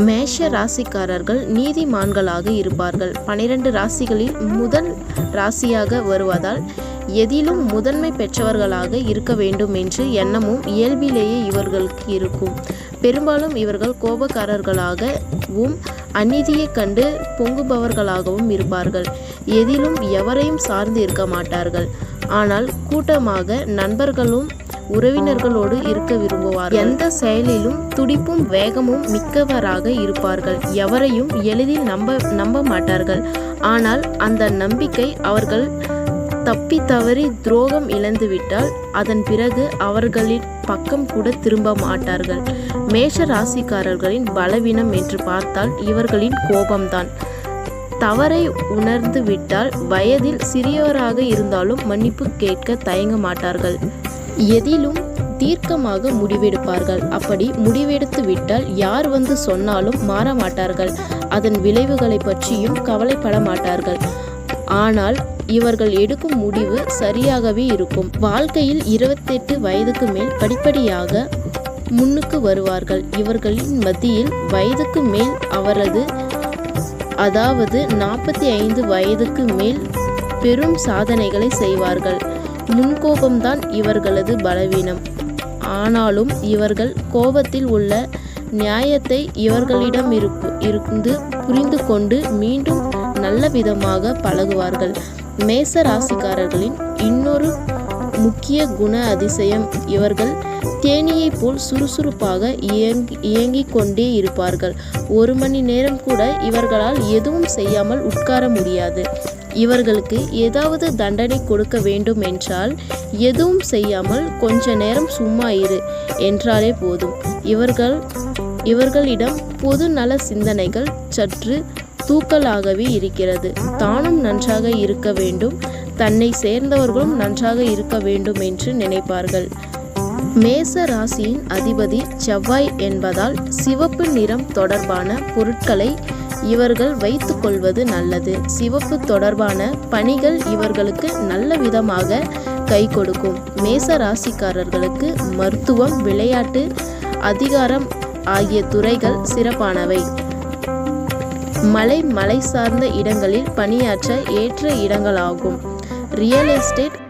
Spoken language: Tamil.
மேஷ ராசிக்காரர்கள் நீதிமான்களாக இருப்பார்கள். பனிரெண்டு ராசிகளில் முதல் ராசியாக வருவதால் எதிலும் முதன்மை பெற்றவர்களாக இருக்க வேண்டும் என்று எண்ணமும் இயல்பிலேயே இவர்களுக்கு இருக்கும். பெரும்பாலும் இவர்கள் கோபக்காரர்களாகவும் அநீதியைக் கண்டு பொங்குபவர்களாகவும் இருப்பார்கள். எதிலும் எவரையும் சார்ந்து இருக்க மாட்டார்கள். ஆனால் கூட்டமாக நண்பர்களும் உறவினர்களோடு இருக்க விரும்புவார் எந்த செயலிலும் துடிப்பும் வேகமும் மிக்கவராக இருப்பார்கள். எவரையும் எளிதில் நம்ப நம்ப மாட்டார்கள். ஆனால் அந்த நம்பிக்கை அவர்கள் தப்பி தவறி துரோகம் இழந்துவிட்டால் அதன் பிறகு அவர்களின் பக்கம் கூட திரும்ப மாட்டார்கள். மேஷ ராசிக்காரர்களின் பலவீனம் என்று பார்த்தால் இவர்களின் கோபம்தான். தவறை உணர்ந்து விட்டால் வயதில் சிறியவராக இருந்தாலும் மன்னிப்பு கேட்க தயங்க மாட்டார்கள். எதிலும் தீர்க்கமாக முடிவெடுப்பார்கள். அப்படி முடிவெடுத்து விட்டால் யார் வந்து சொன்னாலும் மாற மாட்டார்கள் அதன் விளைவுகளை பற்றியும் கவலைப்பட மாட்டார்கள் ஆனால் இவர்கள் எடுக்கும் முடிவு சரியாகவே இருக்கும். வாழ்க்கையில் இருபத்தெட்டு வயதுக்கு மேல் படிப்படியாக முன்னுக்கு வருவார்கள். இவர்களின் மத்தியில் வயதுக்கு மேல் அவரது அதாவது நாற்பத்தி ஐந்து வயதுக்கு மேல் பெரும் சாதனைகளை செய்வார்கள். நுண்கோபம்தான் இவர்களது பலவீனம். ஆனாலும் இவர்கள் கோபத்தில் உள்ள நியாயத்தை இவர்களிடம் இருப்பு இருந்து புரிந்து கொண்டு மீண்டும் நல்ல விதமாக பழகுவார்கள். மேச ராசிக்காரர்களின் இன்னொரு முக்கிய குண அதிசயம் இவர்கள் தேனீயைப் போல் சுறுசுறுப்பாக இயங்கி இயங்கிக் கொண்டே இருப்பார்கள். ஒரு மணி நேரம் கூட இவர்களால் எதுவும் செய்யாமல் உட்கார முடியாது. இவர்களுக்கு ஏதாவது தண்டனை கொடுக்க வேண்டும் என்றால் எதுவும் செய்யாமல் கொஞ்ச நேரம் சும்மா இரு என்றாலே போதும். இவர்கள் இவர்களிடம் பொது நல சிந்தனைகள் சற்று தூக்கலாகவே இருக்கிறது. தானும் நன்றாக இருக்க வேண்டும். தன்னை சேர்ந்தவர்களும் நன்றாக இருக்க வேண்டும் என்று நினைப்பார்கள். மேச ராசியின் அதிபதி செவ்வாய் என்பதால் சிவப்பு நிறம் தொடர்பான பொருட்களை இவர்கள் வைத்துக் கொள்வது நல்லது. சிவப்பு தொடர்பான பணிகள் இவர்களுக்கு நல்ல விதமாக கை கொடுக்கும். மேச ராசிக்காரர்களுக்கு மருத்துவம் விளையாட்டு அதிகாரம் ஆகிய துறைகள் சிறப்பானவை. மலை மலை சார்ந்த இடங்களில் பணியாற்ற ஏற்ற இடங்களாகும். Real estate